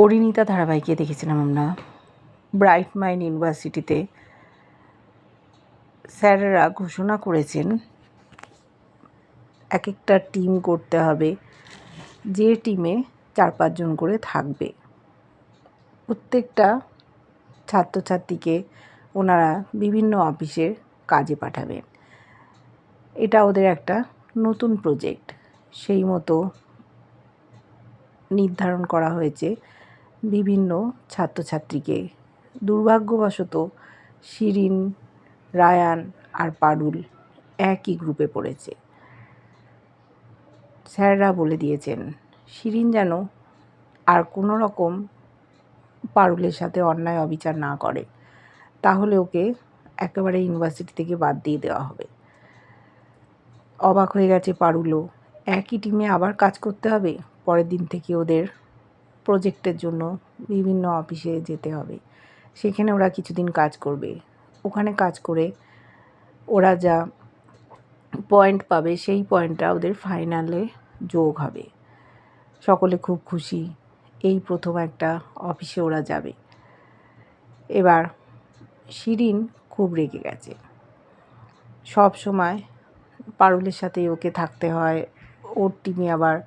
পরিণীতা ধারাবাহিকে দেখেছিলাম আমরা। ব্রাইট মাইন্ড ইউনিভার্সিটিতে স্যারেরা ঘোষণা করেছেন এক একটা টিম করতে হবে। যে টিমে চার পাঁচজন করে থাকবে। প্রত্যেকটা ছাত্রছাত্রীকে ওনারা বিভিন্ন অফিসের কাজে পাঠাবেন। এটা ওদের একটা নতুন প্রজেক্ট। সেই মতো নির্ধারণ করা হয়েছে। বিভিন্ন ছাত্রছাত্রীকে। দুর্ভাগ্যবশত শিরিন, রায়ান আর পারুল একই গ্রুপে পড়েছে। স্যাররা বলে দিয়েছেন, শিরিন যেন আর কোনো রকম পারুলের সাথে অন্যায় অবিচার না করে। তাহলে ওকে একেবারে ইউনিভার্সিটি থেকে বাদ দিয়ে দেওয়া হবে। অবাক হয়ে গেছে পারুলও, একই টিমে আবার কাজ করতে হবে? পরের দিন থেকে ওদের প্রজেক্টের জন্য বিভিন্ন অফিসে যেতে হবে। সেখানে ওরা কিছুদিন কাজ করবে। ওখানে কাজ করে ওরা যা পয়েন্ট পাবে, সেই পয়েন্টটা ওদের ফাইনালে যোগ হবে। সকলে খুব খুশি। এই প্রথম একটা অফিসে ওরা যাবে। এবার শিরিন খুব রেগে গেছে। সব সময় পারুলের সাথে ওকে থাকতে হয়। ওর টিমে আবার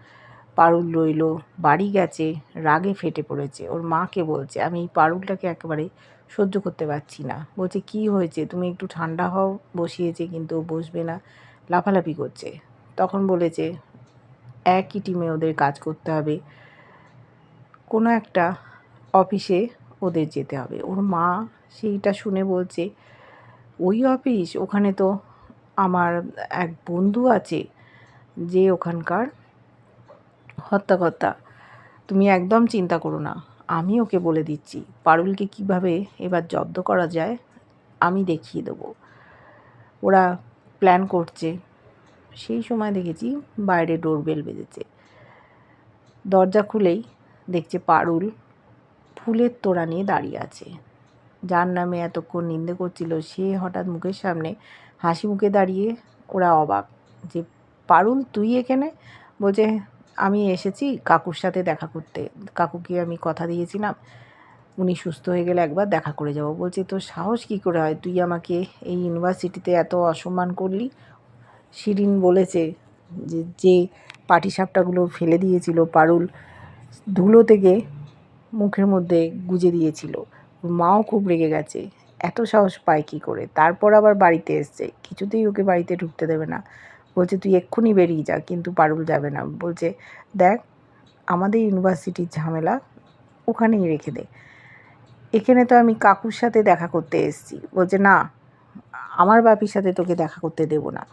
পারুল রইল। বাড়ি গেছে, রাগে ফেটে পড়েছে। ওর মাকে বলছে, আমি এই পারুলটাকে একেবারে সহ্য করতে পারছি না। বলছে, কি হয়েছে? তুমি একটু ঠান্ডা হও। বসিয়েছে, কিন্তু বসবে না। লাফালাফি করছে। তখন বলেছে, একই টিমে ওদের কাজ করতে হবে। কোনো একটা অফিসে ওদের যেতে হবে। ওর মা সেইটা শুনে বলছে, ওই অফিস? ওখানে তো আমার এক বন্ধু আছে, যে ওখানকার হত্যাকর্তা, তুমি একদম চিন্তা করো না, আমি ওকে বলে দিচ্ছি। পারুলকে কীভাবে এবার জব্দ করা যায়, আমি দেখিয়ে দেবো। ওরা প্ল্যান করছে। সেই সময় দেখেছি বাইরে ডোরবেল বেজেছে। দরজা খুলেই দেখছে পারুল ফুলের তোড়া নিয়ে দাঁড়িয়ে আছে। যার নামে এতক্ষণ নিন্দে করছিল, সে হঠাৎ মুখের সামনে হাসি মুখে দাঁড়িয়ে ওরা অবাক যে, পারুল, তুই এখানে? বলছে আমি এসেছি কাকুর সাথে দেখা করতে। কাকুকে আমি কথা দিয়েছিলাম। উনি সুস্থ হয়ে গেলে একবার দেখা করে যাব। বলছে, তোর সাহস কী করে হয়? তুই আমাকে এই ইউনিভার্সিটিতে এত অসম্মান করলি? শিরিন বলেছে যে যে পাটিসাপটাগুলো ফেলে দিয়েছিল পারুল, ধুলো থেকে মুখের মধ্যে গুজে দিয়েছিল। মাও খুব রেগে গেছে। এত সাহস পায় কী করে? তারপর আবার বাড়িতে এসছে। কিছুতেই ওকে বাড়িতে ঢুকতে দেবে না। বলছে, তুই এক্ষুনি বেরিয়ে যা, কিন্তু পারুল যাবে না। বলছে, দেখ, আমাদের ইউনিভার্সিটির ঝামেলা, ওখানেই রেখে দে। এখানে তো আমি কাকুর সাথে দেখা করতে এসেছি। বলছে, না, আমার বাপির সাথে তোকে দেখা করতে দেবো না।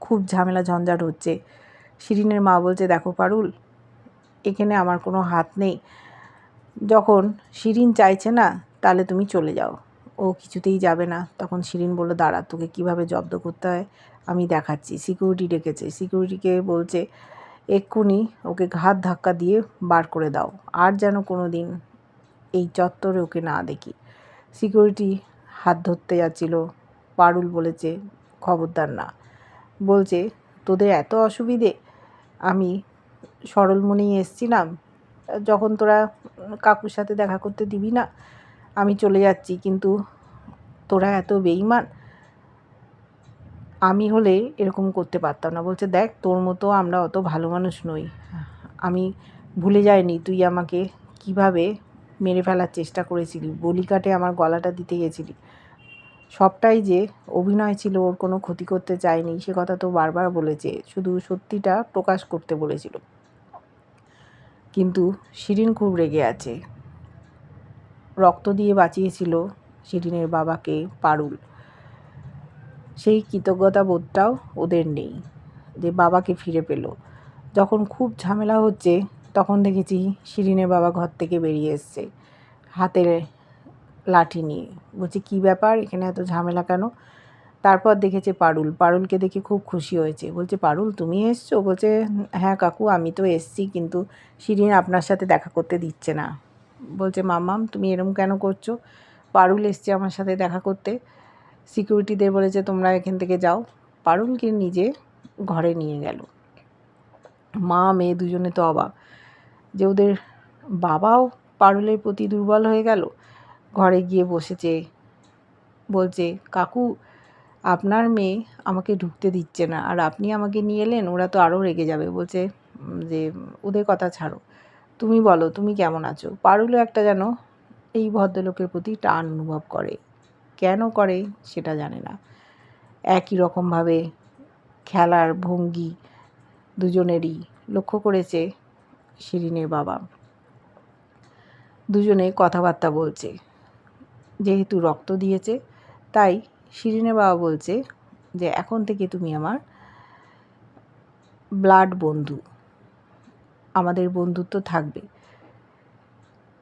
খুব ঝামেলা ঝঞ্ঝাট হচ্ছে। শিরিনের মা বলছে, দেখো পারুল, এখানে আমার কোনো হাত নেই। যখন শিরিন চাইছে না, তাহলে তুমি চলে যাও। ও কিছুতেই যাবে না। তখন শিরিন বলল, দাঁড়া, তোকে কীভাবে জব্দ করতে হয়? আমি দেখাচ্ছি। সিকিউরিটি ডেকেছে। সিকিউরিটিকে বলছে, এক্ষুনি ওকে ঘাত ধাক্কা দিয়ে বার করে দাও। আর যেন কোনো দিন এই চত্বরে ওকে না দেখি। সিকিউরিটি হাত ধরতে যাচ্ছিল। পারুল বলেছে, খবরদার না। বলছে, তোদের এত অসুবিধে? আমি সরলমণি এসছিলাম। যখন তোরা কাকুর সাথে দেখা করতে দিবি না আমি চলে যাচ্ছি, কিন্তু তোরা এত বেইমান আমি হলে এরকম করতে পারতাম না। বলছে, দেখ, তোর মতো আমরা অত ভালো মানুষ নই। আমি ভুলে যাইনি তুই আমাকে কীভাবে মেরে ফেলার চেষ্টা করেছিলি। বলি কাটে আমার গলাটা দিতে গেছিলি। সবটাই যে অভিনয় ছিল, ওর কোনো ক্ষতি করতে চায়নি সে কথা তো বারবার বলেছে। শুধু সত্যিটা প্রকাশ করতে বলেছিল। কিন্তু শিরিন খুব রেগে আছে। রক্ত দিয়ে বাঁচিয়েছিল শিরিনের বাবাকে পারুল। সেই কৃতজ্ঞতা বোধটাও ওদের নেই যে বাবাকে ফিরে পেল। যখন খুব ঝামেলা হচ্ছে, তখন দেখেছি শিরিনের বাবা ঘর থেকে বেরিয়ে এসছে। হাতে লাঠি নিয়ে। বলছে, কী ব্যাপার? এখানে এত ঝামেলা কেন? তারপর দেখেছে পারুল। পারুলকে দেখে খুব খুশি হয়েছে। বলছে, পারুল, তুমি এসছো? বলছে হ্যাঁ কাকু, আমি তো এসছি, কিন্তু শিরিন আপনার সাথে দেখা করতে দিচ্ছে না। বলছে, মামাম, তুমি এরম কেন করছ? পারুল এসছে আমার সাথে দেখা করতে। সিকিউরিটিদের বলেছে, তোমরা এখান থেকে যাও। পারুলকে নিজে ঘরে নিয়ে গেল। মা, মেয়ে দুজনে তো অবাক। যে ওদের বাবাও পারুলের প্রতি দুর্বল হয়ে গেল? ঘরে গিয়ে বসেছে। বলছে, কাকু, আপনার মেয়ে আমাকে ঢুকতে দিচ্ছে না। আর আপনি আমাকে নিয়ে এলেন, ওরা তো আরও রেগে যাবে। বলছে, যে, ওদের কথা ছাড়ো। তুমি বলো, তুমি কেমন আছো? পারুলও একটা যেন এই ভদ্রলোকের প্রতি টান অনুভব করে। কেন করে সেটা জানে না। একই রকমভাবে খেলার ভঙ্গি দুজনেরই লক্ষ্য করেছে শিরিনের বাবা। দুজনে কথাবার্তা বলছে। যেহেতু রক্ত দিয়েছে, তাই শিরিনের বাবা বলছে যে, এখন থেকে তুমি আমার ব্লাড বন্ধু। আমাদের বন্ধুত্ব থাকবে।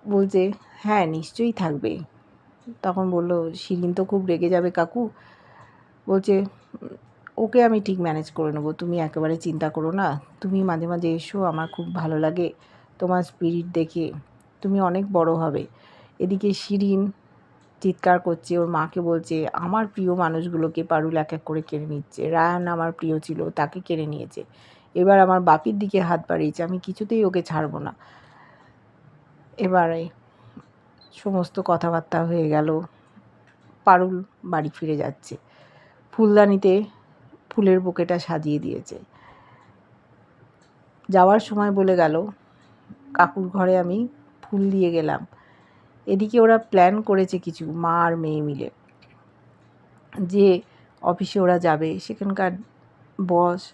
বলছে হ্যাঁ নিশ্চয়ই থাকবে। তখন বলল, শিরিন তো খুব রেগে যাবে, কাকু। বলছে ওকে আমি ঠিক ম্যানেজ করে নেব, তুমি একেবারে চিন্তা করো না। তুমি মাঝে মাঝে এসো, আমার খুব ভালো লাগে তোমার স্পিরিট দেখে। তুমি অনেক বড় হবে। এদিকে শিরিন চিৎকার করছে, ওর মাকে বলছে আমার প্রিয় মানুষগুলোকে পারুল এক এক করে কেড়ে নিচ্ছে। রায়ান আমার প্রিয় ছিল, তাকে কেড়ে নিয়েছে। এবার আমার বাপির দিকে হাত বাড়িয়েছে, আমি কিছুতেই ওকে ছাড়বো না। এবারে সমস্ত কথাবার্তা হয়ে গেল, পারুল বাড়ি ফিরে যাচ্ছে। ফুলদানিতে ফুলের বুকেটা সাজিয়ে দিয়েছে। যাওয়ার সময় বলে গেল, কাকুর ঘরে আমি ফুল দিয়ে গেলাম। এদিকে ওরা প্ল্যান করেছে কিছু, মা আর মেয়ে মিলে। যে অফিসে ওরা যাবে, সেখানকার বস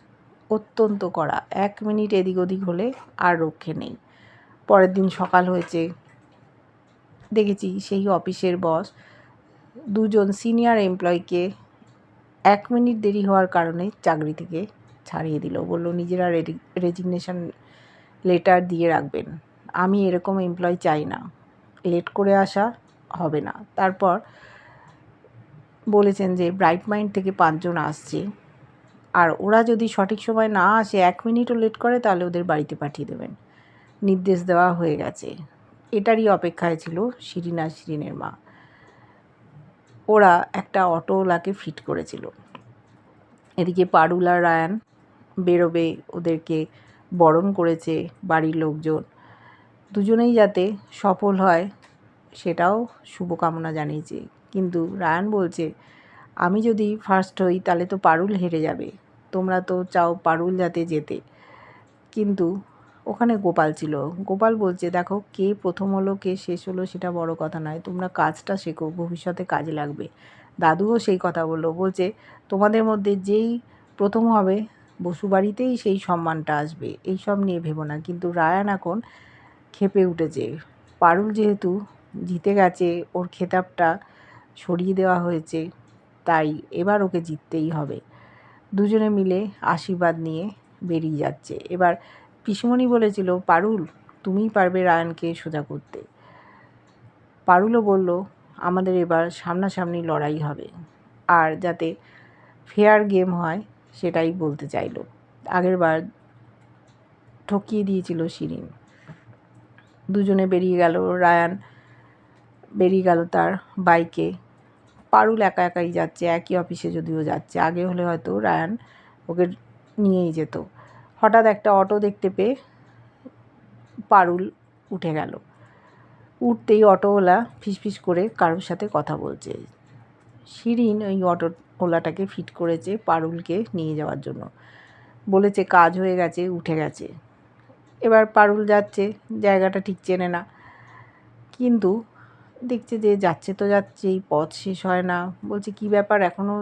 অত্যন্ত কড়া। এক মিনিট এদিক ওদিক হলে আর রক্ষে নেই। পরের দিন সকাল হয়েছে। দেখেছি সেই অফিসের বস দুজন সিনিয়র এমপ্লয়িকে এক মিনিট দেরি হওয়ার কারণে চাকরি থেকে ছাড়িয়ে দিল। বলল, নিজেরা রেজিগনেশন লেটার দিয়ে রাখবেন। আমি এরকম এমপ্লয় চাই না। লেট করে আসা হবে না। তারপর বলেছেন যে, ব্রাইট মাইন্ড থেকে পাঁচজন আসছে। আর ওরা যদি সঠিক সময় না আসে, এক মিনিটও লেট করে, তাহলে ওদের বাড়িতে পাঠিয়ে দেবেন। নির্দেশ দেওয়া হয়ে গেছে। এটারই অপেক্ষায় ছিল শিরিন শিরিনের মা। ওরা একটা অটোওয়ালাকে ফিট করেছিল। এদিকে পারুল রায়ান বেরোবে, ওদেরকে বরণ করেছে বাড়ির লোকজন। দুজনেই যাতে সফল হয়, সেটাও শুভকামনা জানিয়েছে। কিন্তু রায়ান বলছে, আমি যদি ফার্স্ট হই, তাহলে তো পারুল হেরে যাবে। তোমরা তো চাও পারুল যাতে যেতে। কিন্তু ওখানে গোপাল ছিল। গোপাল বলছে, দেখো, কে প্রথম হলো, কে শেষ হলো, সেটা বড় কথা নয়। তোমরা কাজটা শেখো, ভবিষ্যতে কাজে লাগবে। দাদুও সেই কথা বলল। বলছে, তোমাদের মধ্যে যেই প্রথম হবে বসুবাড়িতেই সেই সম্মানটা আসবে। এই সব নিয়ে ভেবো না। কিন্তু রায়ান এখন খেপে উঠেছে। পারুল যেহেতু জিতে গেছে, ওর খেতাবটা সরিয়ে দেওয়া হয়েছে, তাই এবার ওকে জিততেই হবে। দুজনে মিলে আশীর্বাদ নিয়ে বেরিয়ে যাচ্ছে। এবার পিসমণি বলেছিল, পারুল, তুমিই পারবে রায়ানকে সোজা করতে। পারুলও বলল, আমাদের এবার সামনাসামনি লড়াই হবে। আর যাতে ফেয়ার গেম হয়, সেটাই বলতে চাইলো। আগের বার ঠকিয়ে দিয়েছিল শিরিন। দুজনে বেরিয়ে গেল, রায়ান বেরিয়ে গেল তার বাইকে। পারুল একা একাই যাচ্ছে, একই অফিসে যদিও যাচ্ছে। আগে হলে হয়তো রায়ান ওকে নিয়েই যেত। হঠাৎ একটা অটো দেখতে পেয়ে পারুল উঠে গেল। উঠতেই অটোওয়ালা ফিসফিস করে কারোর সাথে কথা বলছে। শিরিন ওই অটো ওলাটাকে ফিট করেছে পারুলকে নিয়ে যাওয়ার জন্য। বলেছে, কাজ হয়ে গেছে, উঠে গেছে। এবার পারুল যাচ্ছে, জায়গাটা ঠিক চেনে না। কিন্তু দেখছে যে যাচ্ছে তো যাচ্ছেই পথ শেষ হয় না। বলছে, কি ব্যাপার? এখনও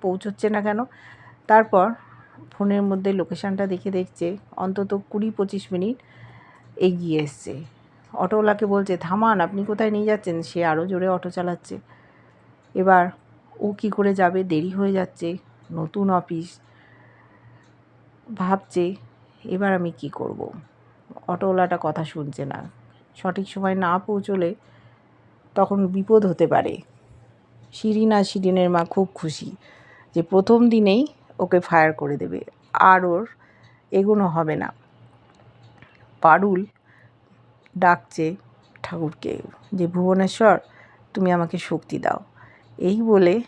পৌঁছচ্ছে না কেন? তারপর ফোনের মধ্যে লোকেশানটা দেখে দেখছে, অন্তত কুড়ি পঁচিশ মিনিট এগিয়ে এসছে। অটোওয়ালাকে বলছে, থামান, আপনি কোথায় নিয়ে যাচ্ছেন? সে আরও জোরে অটো চালাচ্ছে। এবার ও কী করে যাবে? দেরি হয়ে যাচ্ছে, নতুন অফিস। ভাবছে, এবার আমি কি করব। অটোওয়ালাটা কথা শুনছে না। সঠিক সময় না পৌঁছলে তখন বিপদ হতে পারে। শিরিন আর শিরিনের মা খুব খুশি যে প্রথম দিনেই ওকে ফায়ার করে দেবে। আর ওর এগোনো হবে না। পারুল ডাকছে ঠাকুরকে যে, ভুবনেশ্বর, তুমি আমাকে শক্তি দাও। এই বলে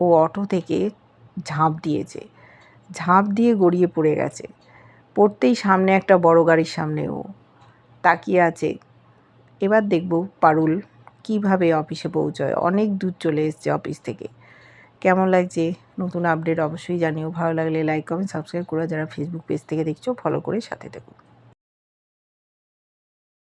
ও অটো থেকে ঝাঁপ দিয়েছে। ঝাঁপ দিয়ে গড়িয়ে পড়ে গেছে। পড়তেই সামনে একটা বড় গাড়ির সামনে ও তাকিয়ে আছে। এবার দেখব পারুল কীভাবে অফিসে পৌঁছয়? অনেক দূর চলে এসছে অফিস থেকে। কেমন লাগছে? নতুন আপডেট অবশ্যই জানিও। ভালো লাগলে লাইক কমেন্ট সাবস্ক্রাইব করে যারা ফেসবুক পেজ থেকে দেখছ ফলো করে সাথে থেকো।